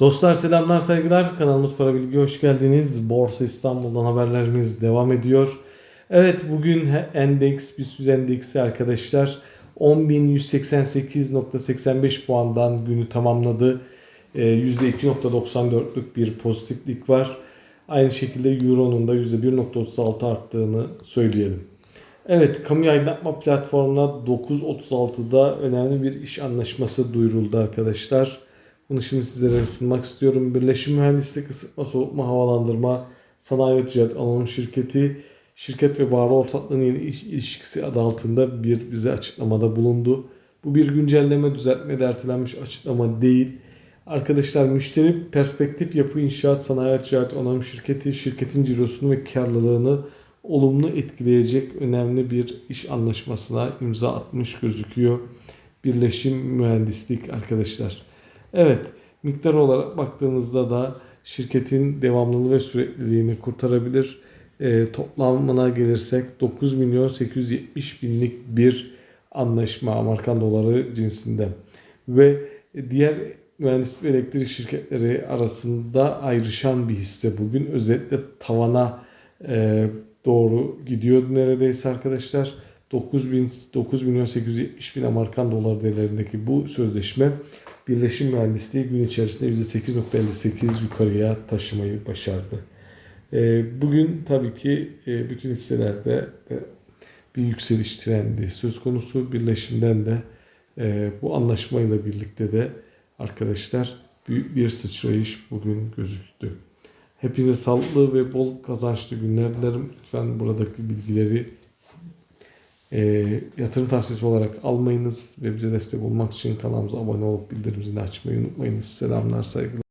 Dostlar selamlar saygılar kanalımız Para Bilgi hoş geldiniz. Borsa İstanbul'dan haberlerimiz devam ediyor. Evet bugün endeks BIST endeksi arkadaşlar 10.188.85 puandan günü tamamladı. Ee, %2.94'lük bir pozitiflik var. Aynı şekilde Euro'nun da %1.36 arttığını söyleyelim. Evet, kamu aydınlatma platformuna 9.36'da önemli bir iş anlaşması duyuruldu arkadaşlar. Bunu şimdi sizlere sunmak istiyorum. Birleşim Mühendislik Isıtma Soğutma Havalandırma Sanayi ve Ticaret Anonim Şirketi şirket ve bağlı ortaklığın yeni iş ilişkisi adı altında bir bize açıklamada bulundu. Bu bir güncelleme, düzeltme de ertelenmiş açıklama değil. Arkadaşlar müşteri perspektif yapı inşaat sanayi ve ticaret anonim şirketi şirketin cirosunu ve karlılığını olumlu etkileyecek önemli bir iş anlaşmasına imza atmış gözüküyor. Birleşim mühendislik arkadaşlar. Evet miktar olarak baktığınızda da şirketin devamlılığı ve sürekliliğini kurtarabilir. E, toplamına gelirsek 9 milyon 870 binlik bir anlaşma Amerikan doları cinsinden. Ve diğer mühendislik ve elektrik şirketleri arasında ayrışan bir hisse bugün. Özellikle tavana e, doğru gidiyor neredeyse arkadaşlar. 9, bin, 9 milyon 870 bin Amerikan dolar değerlerindeki bu sözleşme Birleşim Mühendisliği gün içerisinde %8.58 yukarıya taşımayı başardı. E, bugün tabii ki e, bütün hisselerde de bir yükseliş trendi söz konusu. Birleşimden de e, bu anlaşmayla birlikte de arkadaşlar büyük bir sıçrayış bugün gözüktü. Hepinize sağlıklı ve bol kazançlı günler dilerim. Lütfen buradaki bilgileri e, yatırım tavsiyesi olarak almayınız ve bize destek olmak için kanalımıza abone olup bildirim zilini açmayı unutmayınız. Selamlar, saygılar.